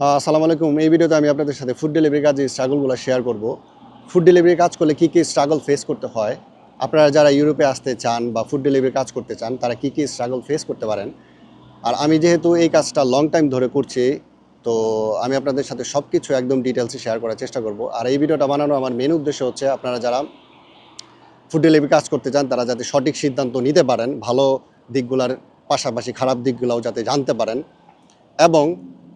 আসসালামু আলাইকুম। এই ভিডিওতে আমি আপনাদের সাথে ফুড ডেলিভারি কাজে স্ট্রাগলগুলো শেয়ার করব। ফুড ডেলিভারি কাজ করলে কী কী স্ট্রাগল ফেস করতে হয়? আপনারা যারা ইউরোপে আসতে চান বা ফুড ডেলিভারি কাজ করতে চান, তারা কী কী স্ট্রাগল ফেস করতে পারেন? আর আমি যেহেতু এই কাজটা লং টাইম ধরে করছি, তো আমি আপনাদের সাথে সব কিছু একদম ডিটেলসে শেয়ার করার চেষ্টা করব। আর এই ভিডিওটা বানানোর আমার মেন উদ্দেশ্য হচ্ছে আপনারা যারা ফুড ডেলিভারি কাজ করতে চান, তারা যাতে সঠিক সিদ্ধান্ত নিতে পারেন, ভালো দিকগুলোর পাশাপাশি খারাপ দিকগুলোও যাতে জানতে পারেন। এবং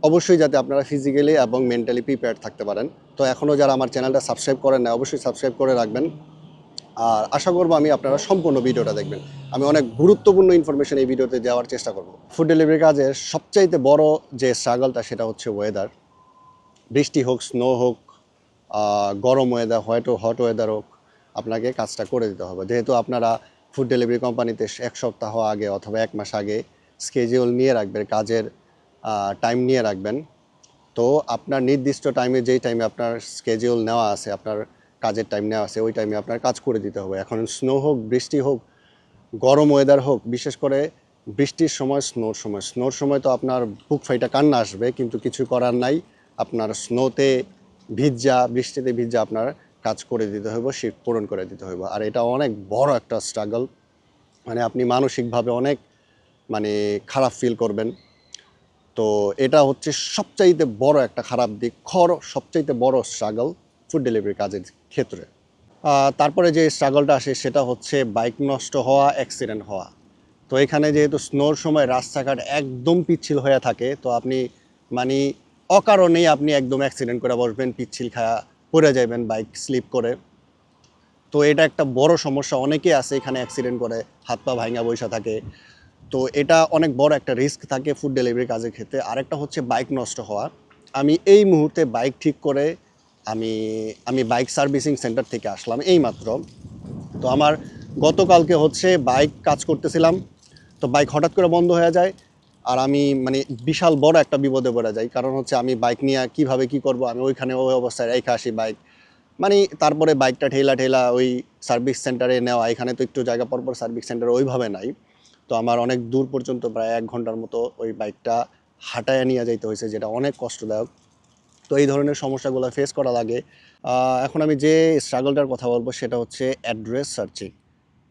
অবশ্যই যাতে আপনারা ফিজিক্যালি এবং মেন্টালি প্রিপেয়ার থাকতে পারেন। তো এখনও যারা আমার চ্যানেলটা সাবস্ক্রাইব করেন না অবশ্যই সাবস্ক্রাইব করে রাখবেন। আর আশা করব আমি আপনারা সম্পূর্ণ ভিডিওটা দেখবেন। আমি অনেক গুরুত্বপূর্ণ ইনফরমেশন এই ভিডিওতে দেওয়ার চেষ্টা করব। ফুড ডেলিভারি কাজের সবচাইতে বড় যে স্ট্রাগলটা সেটা হচ্ছে ওয়েদার বৃষ্টি হোক স্নো হোক গরম ওয়েদার হোয়াইট হট ওয়েদার হোক, আপনাকে কাজটা করে দিতে হবে। যেহেতু আপনারা ফুড ডেলিভারি কোম্পানিতে এক সপ্তাহ আগে অথবা এক মাস আগে স্কেজিউল নিয়ে রাখবেন কাজের টাইম নিয়ে রাখবেন। তো আপনার নির্দিষ্ট টাইমে যেই টাইমে আপনার স্কেজিউল নেওয়া আছে, আপনার কাজের টাইম নেওয়া আছে, ওই টাইমে আপনার কাজ করে দিতে হবে। এখন স্নো হোক, বৃষ্টি হোক, গরম ওয়েদার হোক, বিশেষ করে বৃষ্টির সময় স্নোর সময়। স্নোর সময় তো আপনার বুক ফাইটা কান্না আসবে, কিন্তু কিছু করার নাই। আপনার স্নোতে ভিজা, বৃষ্টিতে ভিজা আপনার কাজ করে দিতে হবে শিফট পূরণ করে দিতে হবে আর এটা অনেক বড় একটা স্ট্রাগল মানে আপনি মানসিকভাবে অনেক মানে খারাপ ফিল করবেন। তো এটা হচ্ছে সবচাইতে বড় একটা খারাপ দিক, খর সবচাইতে বড় স্ট্রাগল ফুড ডেলিভারি কাজের ক্ষেত্রে। তারপরে যে স্ট্রাগলটা আসে সেটা হচ্ছে বাইক নষ্ট হওয়া অ্যাক্সিডেন্ট হওয়া। তো এখানে যেহেতু স্নোর সময় রাস্তাঘাট একদম পিচ্ছিল হয়ে থাকে, তো আপনি মানে অকারণেই আপনি একদম অ্যাক্সিডেন্ট করে বসবেন, পিচ্ছিল খায়া পড়ে যাবেন বাইক স্লিপ করে। তো এটা একটা বড় সমস্যা, অনেকেই আছে এখানে অ্যাক্সিডেন্ট করে হাত পা ভাঙা বৈশা থাকে। তো এটা অনেক বড় একটা রিস্ক থাকে ফুড ডেলিভারি কাজের ক্ষেত্রে। আরেকটা হচ্ছে বাইক নষ্ট হওয়া। আমি এই মুহূর্তে বাইক ঠিক করে আমি আমি বাইক সার্ভিসিং সেন্টার থেকে আসলাম এই মাত্র তো আমার গতকালকে হচ্ছে বাইক কাজ করতেছিলাম, তো বাইক হঠাৎ করে বন্ধ হয়ে যায়। আর আমি মানে বিশাল বড় একটা বিপদে পড়ে যাই, কারণ হচ্ছে আমি বাইক নিয়ে কীভাবে কি করব, আমি ওইখানে ওই অবস্থায় রেখে আসি বাইক মানে তারপরে বাইকটা ঠেলা ঠেলা ওই সার্ভিস সেন্টারে নেওয়া, এখানে তো একটু জায়গা পরপর সার্ভিস সেন্টার ওইভাবে নাই। তো আমার অনেক দূর পর্যন্ত প্রায় এক ঘণ্টার মতো ওই বাইকটা হাঁটায় নিয়ে যাইতে হয়েছে, যেটা অনেক কষ্টদায়ক। তো এই ধরনের সমস্যাগুলো ফেস করা লাগে। এখন আমি যে স্ট্রাগলটার কথা বলব সেটা হচ্ছে অ্যাড্রেস সার্চিং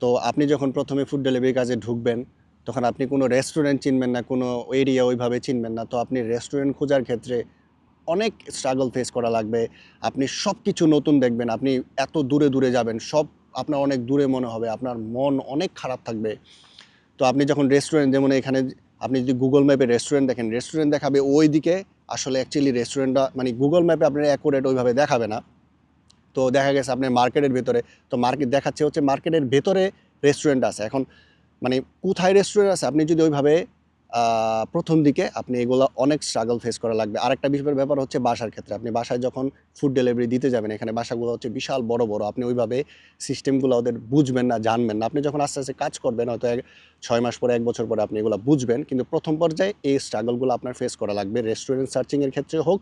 তো আপনি যখন প্রথমে ফুড ডেলিভারি কাজে ঢুকবেন, তখন আপনি কোনো রেস্টুরেন্ট চিনবেন না, কোনো এরিয়া ওইভাবে চিনবেন না। তো আপনি রেস্টুরেন্ট খোঁজার ক্ষেত্রে অনেক স্ট্রাগল ফেস করা লাগবে। আপনি সব কিছু নতুন দেখবেন, আপনি এত দূরে দূরে যাবেন, সব আপনার অনেক দূরে মনে হবে, আপনার মন অনেক খারাপ থাকবে। তো আপনি যখন রেস্টুরেন্ট যেমন এখানে আপনি যদি গুগল ম্যাপে রেস্টুরেন্ট দেখেন রেস্টুরেন্ট দেখাবে ওই দিকে আসলে অ্যাকচুয়ালি রেস্টুরেন্টটা মানে গুগল ম্যাপে আপনার অ্যাকুরেট ওইভাবে দেখাবে না। তো দেখা গেছে আপনার মার্কেটের ভেতরে, তো মার্কেট দেখাচ্ছে হচ্ছে মার্কেটের ভেতরে রেস্টুরেন্ট আছে। এখন মানে কোথায় রেস্টুরেন্ট আছে? আপনি যদি ওইভাবে প্রথম দিকে আপনি এগুলো অনেক স্ট্রাগল ফেস করা লাগবে। আরেকটা বিষয়ের ব্যাপার হচ্ছে বাসার ক্ষেত্রে। আপনি বাসায় যখন ফুড ডেলিভারি দিতে যাবেন, এখানে বাসাগুলো হচ্ছে বিশাল বড় বড়। আপনি ওইভাবে সিস্টেমগুলো ওদের বুঝবেন না, জানবেন না। আপনি যখন আস্তে আস্তে কাজ করবেন, হয়তো এক ছয় মাস পরে, এক বছর পরে আপনি এগুলো বুঝবেন। কিন্তু প্রথম পর্যায়ে এই স্ট্রাগলগুলো আপনার ফেস করা লাগবে। রেস্টুরেন্ট সার্চিংয়ের ক্ষেত্রে হোক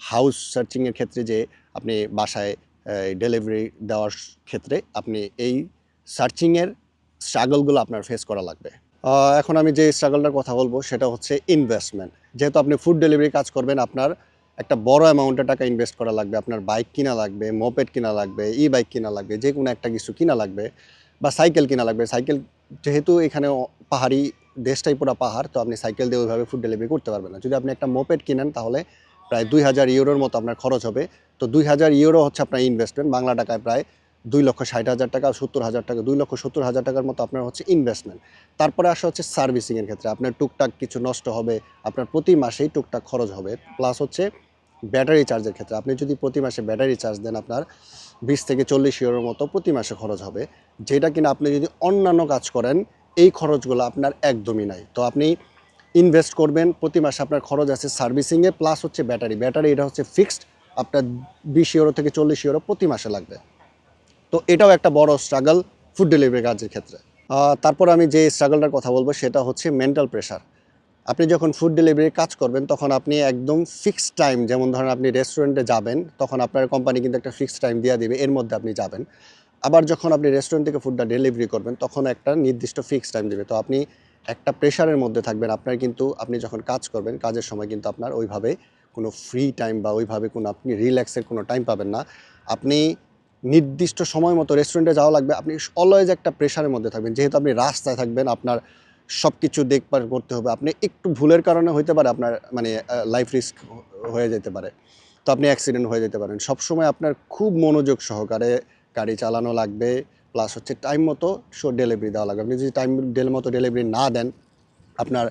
হাউস সার্চিংয়ের ক্ষেত্রে যে আপনি বাসায় ডেলিভারি দেওয়ার ক্ষেত্রে আপনি এই সার্চিংয়ের স্ট্রাগলগুলো আপনার ফেস করা লাগবে। এখন আমি যে স্ট্রাগলটার কথা বলব, সেটা হচ্ছে ইনভেস্টমেন্ট যেহেতু আপনি ফুড ডেলিভারি কাজ করবেন, আপনার একটা বড় অ্যামাউন্টের টাকা ইনভেস্ট করা লাগবে, আপনার বাইক কিনা লাগবে মোপেড কিনা লাগবে ই বাইক কিনা লাগবে, যে কোনো একটা কিছু কিনা লাগবে, বা সাইকেল কিনা লাগবে। সাইকেল যেহেতু এখানে পাহাড়ি দেশটাই পুরো পাহাড়, তো আপনি সাইকেল দিয়ে ওইভাবে ফুড ডেলিভারি করতে পারবেন না। যদি আপনি একটা মোপেড কিনেন, তাহলে প্রায় দুই হাজার ইউরোর মতো আপনার খরচ হবে। তো দুই হাজার ইউরো হচ্ছে আপনার ইনভেস্টমেন্ট বাংলা টাকায় প্রায় দুই লক্ষ ষাট হাজার টাকা, সত্তর হাজার টাকা, দুই লক্ষ সত্তর হাজার টাকার মতো আপনার হচ্ছে ইনভেস্টমেন্ট তারপরে আসা হচ্ছে সার্ভিসিংয়ের ক্ষেত্রে। আপনার টুকটাক কিছু নষ্ট হবে, আপনার প্রতি মাসেই টুকটাক খরচ হবে প্লাস হচ্ছে ব্যাটারি চার্জের ক্ষেত্রে। আপনি যদি প্রতি মাসে ব্যাটারি চার্জ দেন, আপনার বিশ থেকে চল্লিশ ইউরোর মতো প্রতি মাসে খরচ হবে। যেটা কিনা আপনি যদি অন্যান্য কাজ করেন, এই খরচগুলো আপনার একদমই নাই। তো আপনি ইনভেস্ট করবেন, প্রতি মাসে আপনার খরচ আছে সার্ভিসিংয়ে প্লাস হচ্ছে ব্যাটারি ব্যাটারি এটা হচ্ছে ফিক্সড আপনার বিশ ইউরো থেকে চল্লিশ ইউরো প্রতি মাসে লাগবে। তো এটাও একটা বড় স্ট্রাগল ফুড ডেলিভারি কাজের ক্ষেত্রে। তারপর আমি যে স্ট্রাগলটার কথা বলব সেটা হচ্ছে মেন্টাল প্রেশার আপনি যখন ফুড ডেলিভারি কাজ করবেন, তখন আপনি একদম ফিক্সড টাইম যেমন ধরেন আপনি রেস্টুরেন্টে যাবেন, তখন আপনার কোম্পানি কিন্তু একটা ফিক্সড টাইম দিয়ে দিবে, এর মধ্যে আপনি যাবেন। আবার যখন আপনি রেস্টুরেন্ট থেকে ফুডটা ডেলিভারি করবেন, তখন একটা নির্দিষ্ট ফিক্সড টাইম দেবে। তো আপনি একটা প্রেশারের মধ্যে থাকবেন, আপনার কিন্তু, আপনি যখন কাজ করবেন, কাজের সময় কিন্তু আপনার ওইভাবে কোনো ফ্রি টাইম বা ওইভাবে কোনো, আপনি রিল্যাক্সের কোনো টাইম পাবেন না। আপনি নির্দিষ্ট সময় মতো রেস্টুরেন্টে যাওয়া লাগবে। আপনি অলওয়েজ একটা প্রেশারের মধ্যে থাকবেন। যেহেতু আপনি রাস্তায় থাকবেন, আপনার সব কিছু দেখভাল করতে হবে। আপনি একটু ভুলের কারণে হইতে পারে আপনার মানে লাইফ রিস্ক হয়ে যেতে পারে। তো আপনি অ্যাক্সিডেন্ট হয়ে যেতে পারেন। সবসময় আপনার খুব মনোযোগ সহকারে গাড়ি চালানো লাগবে। প্লাস হচ্ছে টাইম মতো শো ডেলিভারি দেওয়া লাগবে। আপনি যদি টাইম ডেল মতো ডেলিভারি না দেন, আপনার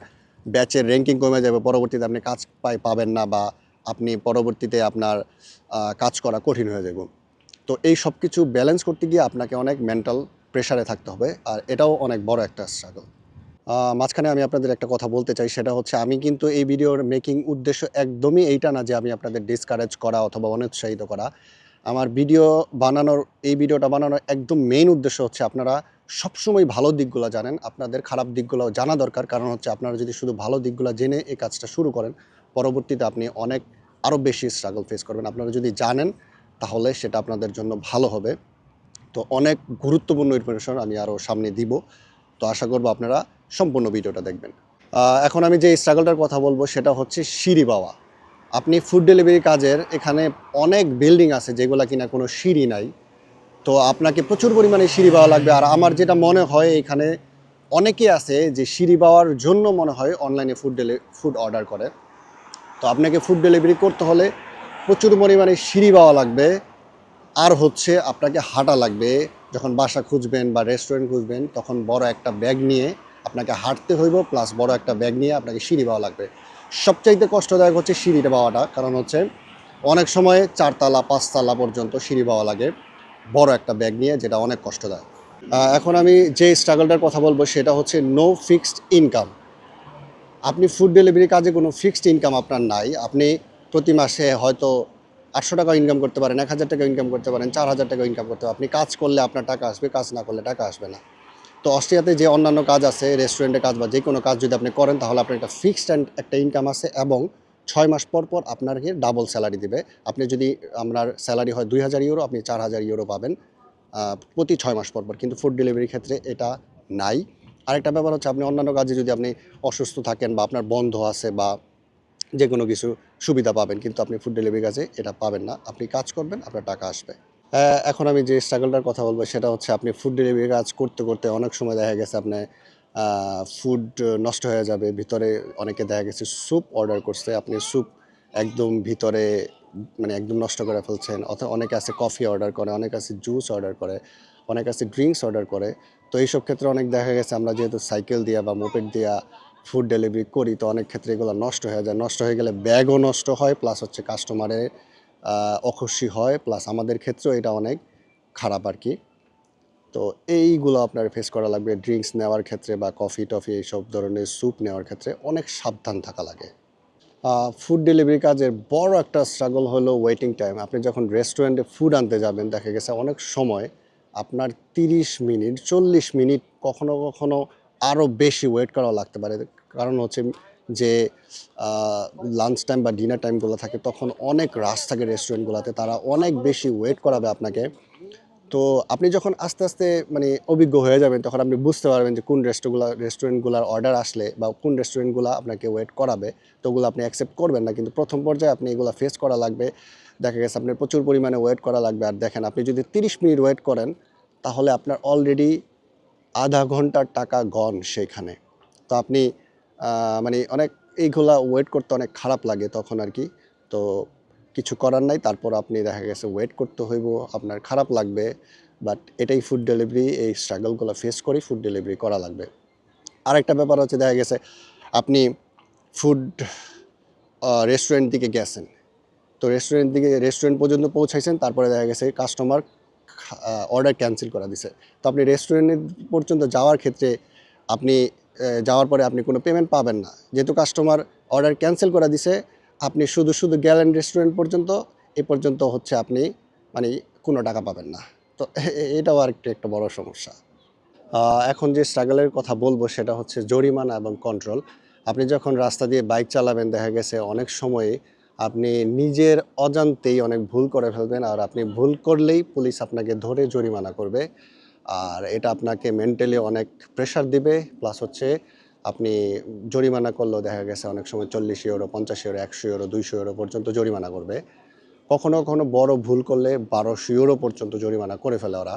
ব্যাচের র্যাঙ্কিং কমে যাবে। পরবর্তীতে আপনি কাজ পাই পাবেন না বা আপনি পরবর্তীতে আপনার কাজ করা কঠিন হয়ে যাবে। তো এই সব কিছু ব্যালেন্স করতে গিয়ে আপনাকে অনেক মেন্টাল প্রেশারে থাকতে হবে, আর এটাও অনেক বড় একটা স্ট্রাগল মাঝখানে আমি আপনাদের একটা কথা বলতে চাই, সেটা হচ্ছে আমি কিন্তু এই ভিডিওর মেকিং উদ্দেশ্য একদমই এইটা না যে আমি আপনাদের ডিসকারেজ করা অথবা অনুৎসাহিত করা। আমার ভিডিও বানানোর, এই ভিডিওটা বানানোর একদম মেইন উদ্দেশ্য হচ্ছে আপনারা সবসময় ভালো দিকগুলো জানেন, আপনাদের খারাপ দিকগুলো জানা দরকার। কারণ হচ্ছে আপনারা যদি শুধু ভালো দিকগুলো জেনে এই কাজটা শুরু করেন, পরবর্তীতে আপনি অনেক আরও বেশি স্ট্রাগল ফেস করবেন। আপনারা যদি জানেন তাহলে সেটা আপনাদের জন্য ভালো হবে। তো অনেক গুরুত্বপূর্ণ ইনফরমেশন আমি আরও সামনে দিব। তো আশা করব আপনারা সম্পূর্ণ ভিডিওটা দেখবেন। এখন আমি যে স্ট্রাগলটার কথা বলব সেটা হচ্ছে সিঁড়ি বাওয়া। আপনি ফুড ডেলিভারি কাজের এখানে অনেক বিল্ডিং আছে যেগুলো কিনা কোনো সিঁড়ি নাই। তো আপনাকে প্রচুর পরিমাণে সিঁড়ি পাওয়া লাগবে। আর আমার যেটা মনে হয় এখানে অনেকে আছে যে সিঁড়ি পাওয়ার জন্য মনে হয় অনলাইনে ফুড ডেলি ফুড অর্ডার করে। তো আপনাকে ফুড ডেলিভারি করতে হলে প্রচুর পরিমাণে সিঁড়ি পাওয়া লাগবে। আর হচ্ছে আপনাকে হাঁটা লাগবে। যখন বাসা খুঁজবেন বা রেস্টুরেন্ট খুঁজবেন, তখন বড় একটা ব্যাগ নিয়ে আপনাকে হাঁটতে হইব প্লাস বড় একটা ব্যাগ নিয়ে আপনাকে সিঁড়ি পাওয়া লাগবে। সবচাইতে কষ্টদায়ক হচ্ছে সিঁড়িটা পাওয়াটা কারণ হচ্ছে অনেক সময় চারতলা, পাঁচতলা পর্যন্ত সিঁড়ি পাওয়া লাগে। বড় একটা ব্যাগ নিয়ে, যেটা অনেক কষ্টদায়ক। এখন আমি যে স্ট্রাগলটার কথা বলব, সেটা হচ্ছে নো ফিক্সড ইনকাম আপনি ফুড ডেলিভারি কাজে কোনো ফিক্সড ইনকাম আপনার নাই। আপনি প্রতি মাসে হয়তো আটশো টাকা ইনকাম করতে পারেন, এক হাজার টাকা ইনকাম করতে পারেন, চার হাজার টাকা ইনকাম করতে পারেন। আপনি কাজ করলে আপনার টাকা আসবে, কাজ না করলে টাকা আসবে না। তো অস্ট্রিয়াতে যে অন্যান্য কাজ আছে রেস্টুরেন্টে কাজ বা যে কোনো কাজ যদি আপনি করেন, তাহলে আপনার একটা ফিক্সড অ্যান্ড একটা ইনকাম আছে এবং ছয় মাস পর পর আপনাকে ডাবল স্যালারি দিবে। আপনি যদি আপনার স্যালারি হয় দুই হাজার ইউরো আপনি চার হাজার ইউরো পাবেন প্রতি ছয় মাস পর পর। কিন্তু ফুড ডেলিভারির ক্ষেত্রে এটা নাই। আরেকটা ব্যাপার হচ্ছে, আপনি অন্যান্য কাজে যদি আপনি অসুস্থ থাকেন বা আপনার বন্ধ আছে বা যে কোনো কিছু সুবিধা পাবেন, কিন্তু আপনি ফুড ডেলিভারি কাজে এটা পাবেন না। আপনি কাজ করবেন, আপনার টাকা আসবে। এখন আমি যে স্ট্রাগলটার কথা বলব, সেটা হচ্ছে আপনি ফুড ডেলিভারি কাজ করতে করতে অনেক সময় দেখা গেছে আপনি ফুড নষ্ট হয়ে যাবে, ভিতরে অনেকে দেখা গেছে স্যুপ অর্ডার করছে, আপনি স্যুপ একদম ভিতরে মানে একদম নষ্ট করে ফেলছেন, অথবা অনেকে আছে কফি অর্ডার করে, অনেকে আছে জুস অর্ডার করে, অনেক আছে ড্রিঙ্কস অর্ডার করে। তো এইসব ক্ষেত্রে অনেক দেখা গেছে আমরা যেহেতু সাইকেল দিয়া বা মোপেড দিয়া ফুড ডেলিভারি করি, তো অনেক ক্ষেত্রে এগুলো নষ্ট হয়ে যায়। নষ্ট হয়ে গেলে ব্যাগও নষ্ট হয় প্লাস হচ্ছে কাস্টমারের অখুশি হয় প্লাস আমাদের ক্ষেত্রেও এটা অনেক খারাপ আর কি। তো এইগুলো আপনার ফেস করা লাগবে ড্রিঙ্কস নেওয়ার ক্ষেত্রে বা কফি টফি এইসব ধরনের স্যুপ নেওয়ার ক্ষেত্রে অনেক সাবধান থাকা লাগে। ফুড ডেলিভারি কাজের বড় একটা স্ট্রাগল হলো ওয়েটিং টাইম আপনি যখন রেস্টুরেন্টে ফুড আনতে যাবেন, দেখা গেছে অনেক সময় আপনার তিরিশ মিনিট, চল্লিশ মিনিট কখনো কখনো আরও বেশি ওয়েট করা লাগতে পারে। কারণ হচ্ছে যে লাঞ্চ টাইম বা ডিনার টাইমগুলো থাকে, তখন অনেক রাশ থাকে রেস্টুরেন্টগুলোতে তারা অনেক বেশি ওয়েট করাবে আপনাকে। তো আপনি যখন আস্তে আস্তে মানে অভিজ্ঞ হয়ে যাবেন, তখন আপনি বুঝতে পারবেন যে কোন রেস্টুরেন্টগুলো রেস্টুরেন্টগুলোর অর্ডার আসলে বা কোন রেস্টুরেন্টগুলো আপনাকে ওয়েট করাবে। তো ওগুলো আপনি অ্যাকসেপ্ট করবেন না, কিন্তু প্রথম পর্যায়ে আপনি এগুলো ফেস করা লাগবে। দেখা গেছে আপনার প্রচুর পরিমাণে ওয়েট করা লাগবে। আর দেখেন, আপনি যদি তিরিশ মিনিট ওয়েট করেন, তাহলে আপনার অলরেডি আধা ঘণ্টার টাকা গন সেখানে। তো আপনি মানে অনেক, এইগুলা ওয়েট করতে অনেক খারাপ লাগে তখন আর কি। তো কিছু করার নাই, তারপর আপনি দেখা গেছে ওয়েট করতে হইব, আপনার খারাপ লাগবে বাট এটাই ফুড ডেলিভারি এই স্ট্রাগলগুলো ফেস করি ফুড ডেলিভারি করা লাগবে। আরেকটা ব্যাপার হচ্ছে দেখা গেছে, আপনি ফুড রেস্টুরেন্ট দিকে গেছেন। তো রেস্টুরেন্ট দিকে রেস্টুরেন্ট পর্যন্ত পৌঁছাইছেন, তারপরে দেখা গেছে কাস্টমার অর্ডার ক্যান্সেল করা দিছে। তো আপনি রেস্টুরেন্ট পর্যন্ত যাওয়ার ক্ষেত্রে আপনি যাওয়ার পরে আপনি কোনো পেমেন্ট পাবেন না। যেহেতু কাস্টমার অর্ডার ক্যান্সেল করা দিছে, আপনি শুধু শুধু গেলেন রেস্টুরেন্ট পর্যন্ত, এ পর্যন্ত হচ্ছে আপনি মানে কোনো টাকা পাবেন না। তো এটাও আরেকটা, একটা বড় সমস্যা। এখন যে স্ট্রাগলের কথা বলব সেটা হচ্ছে জরিমানা এবং কন্ট্রোল আপনি যখন রাস্তা দিয়ে বাইক চালাবেন, দেখা গেছে অনেক সময়ে আপনি নিজের অজান্তেই অনেক ভুল করে ফেলবেন আর আপনি ভুল করলেই পুলিশ আপনাকে ধরে জরিমানা করবে। আর এটা আপনাকে মেন্টালি অনেক প্রেশার দিবে। প্লাস হচ্ছে আপনি জরিমানা করলেও দেখা গেছে অনেক সময় চল্লিশ ইউরো পঞ্চাশ ইউরো একশো ইউরো দুইশো ইউরো পর্যন্ত জরিমানা করবে। কখনো কখনো বড় ভুল করলে বারোশো ইউরো পর্যন্ত জরিমানা করে ফেলে ওরা।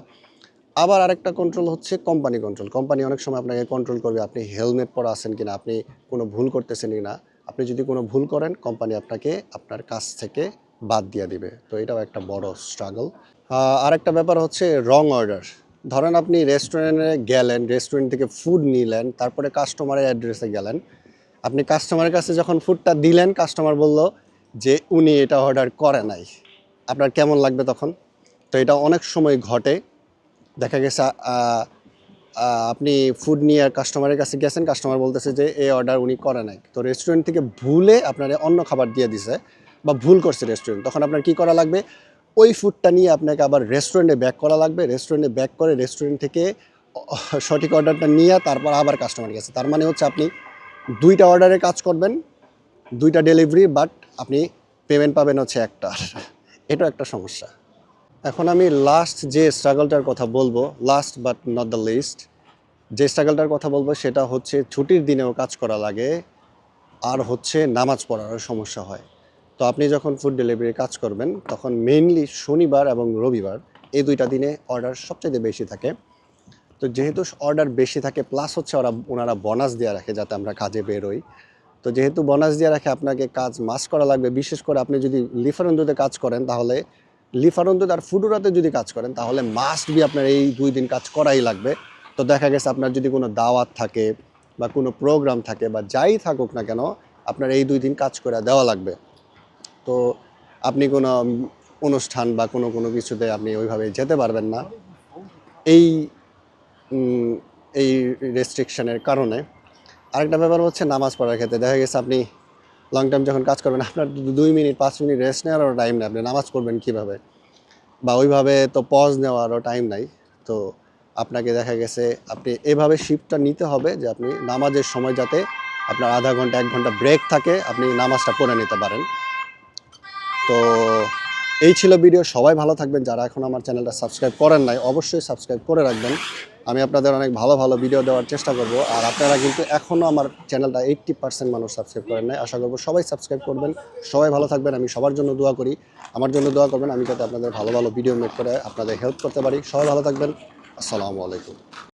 আবার আরেকটা কন্ট্রোল হচ্ছে কোম্পানি কন্ট্রোল কোম্পানি অনেক সময় আপনাকে কন্ট্রোল করবে আপনি হেলমেট পরা আছেন কিনা, আপনি কোনো ভুল করতেছেন কিনা। আপনি যদি কোনো ভুল করেন কোম্পানি আপনাকে আপনার কাছ থেকে বাদ দিয়ে দিবে। তো এটাও একটা বড় স্ট্রাগল আর একটা ব্যাপার হচ্ছে রং অর্ডার ধরেন আপনি রেস্টুরেন্টে গেলেন রেস্টুরেন্ট থেকে ফুড নিলেন, তারপরে কাস্টমারের অ্যাড্রেসে গেলেন। আপনি কাস্টমারের কাছে যখন ফুডটা দিলেন কাস্টমার বলল যে উনি এটা অর্ডার করে নাই। আপনার কেমন লাগবে তখন? তো এটা অনেক সময় ঘটে। দেখা গেছে আপনি ফুড নিয়ে আর কাস্টমারের কাছে গেছেন কাস্টমার বলতেছে যে, এই অর্ডার উনি করে নাই। তো রেস্টুরেন্ট থেকে ভুলে আপনার অন্য খাবার দিয়ে দিছে বা ভুল করছে রেস্টুরেন্ট তখন আপনার কি করা লাগবে? ওই ফুডটা নিয়ে আপনাকে আবার রেস্টুরেন্টে ব্যাক করা লাগবে। রেস্টুরেন্টে ব্যাক করে রেস্টুরেন্ট থেকে সঠিক অর্ডারটা নিয়ে তারপর আবার কাস্টমার গেছে তার মানে হচ্ছে আপনি দুইটা অর্ডারে কাজ করবেন, দুইটা ডেলিভারি বাট আপনি পেমেন্ট পাবেন হচ্ছে একটা। এটাও একটা সমস্যা। এখন আমি লাস্ট যে স্ট্রাগলটার কথা বলব last but not the least যে স্ট্রাগলটার কথা বলব সেটা হচ্ছে ছুটির দিনেও কাজ করা লাগে, আর হচ্ছে নামাজ পড়ারও সমস্যা হয়। তো আপনি যখন ফুড ডেলিভারি কাজ করবেন, তখন মেইনলি শনিবার এবং রবিবার এই দুইটা দিনে অর্ডার সবচেয়ে বেশি থাকে। তো যেহেতু অর্ডার বেশি থাকে প্লাস হচ্ছে ওরা, ওনারা বোনাস দেওয়া রাখে যাতে আমরা কাজে বেরোই। তো যেহেতু বোনাস দিয়ে রাখে, আপনাকে কাজ মাস করা লাগবে। বিশেষ করে আপনি যদি লিফারন্দুতে কাজ করেন, তাহলে লিফারন্দুতে আর ফুডুরাতে যদি কাজ করেন, তাহলে মাস্ট বি আপনার এই দুই দিন কাজ করাই লাগবে। তো দেখা গেছে আপনার যদি কোনো দাওয়াত থাকে বা কোনো প্রোগ্রাম থাকে বা যাই থাকুক না কেন, আপনার এই দুই দিন কাজ করে দেওয়া লাগবে। তো আপনি কোনো অনুষ্ঠান বা কোনো কোনো কিছুতে আপনি ওইভাবে যেতে পারবেন না। এই এই রেস্ট্রিকশনের কারণে। আরেকটা ব্যাপার হচ্ছে নামাজ পড়ার ক্ষেত্রে দেখা গেছে আপনি লং টাইম যখন কাজ করবেন, আপনার দুই মিনিট, পাঁচ মিনিট রেস্ট নেওয়ারও টাইম নেই, আপনি নামাজ পড়বেন কীভাবে? বা ওইভাবে তো পজ নেওয়ারও টাইম নাই। তো আপনাকে দেখা গেছে, আপনি এভাবে শিফটটা নিতে হবে যে আপনি নামাজের সময় যাতে আপনার আধা ঘণ্টা, এক ঘণ্টা ব্রেক থাকে, আপনি নামাজটা পড়ে নিতে পারেন। তো এই ছিল ভিডিও সবাই ভালো থাকবেন। যারা এখন আমার চ্যানেলটা সাবস্ক্রাইব করেন নাই, অবশ্যই সাবস্ক্রাইব করে রাখবেন। আমি আপনাদের অনেক ভালো ভালো ভিডিও দেওয়ার চেষ্টা করব। আর আপনারা কিন্তু এখনও আমার চ্যানেলটা এইট্টি পার্সেন্ট মানুষ সাবস্ক্রাইব করেন নাই। আশা করব সবাই সাবস্ক্রাইব করবেন, সবাই ভালো থাকবেন, আমি সবার জন্য দোয়া করি। আমার জন্য দোয়া করবেন, আমি যাতে আপনাদের ভালো ভালো ভিডিও মেক করে আপনাদের হেল্প করতে পারি। সবাই ভালো থাকবেন, আসসালামু আলাইকুম।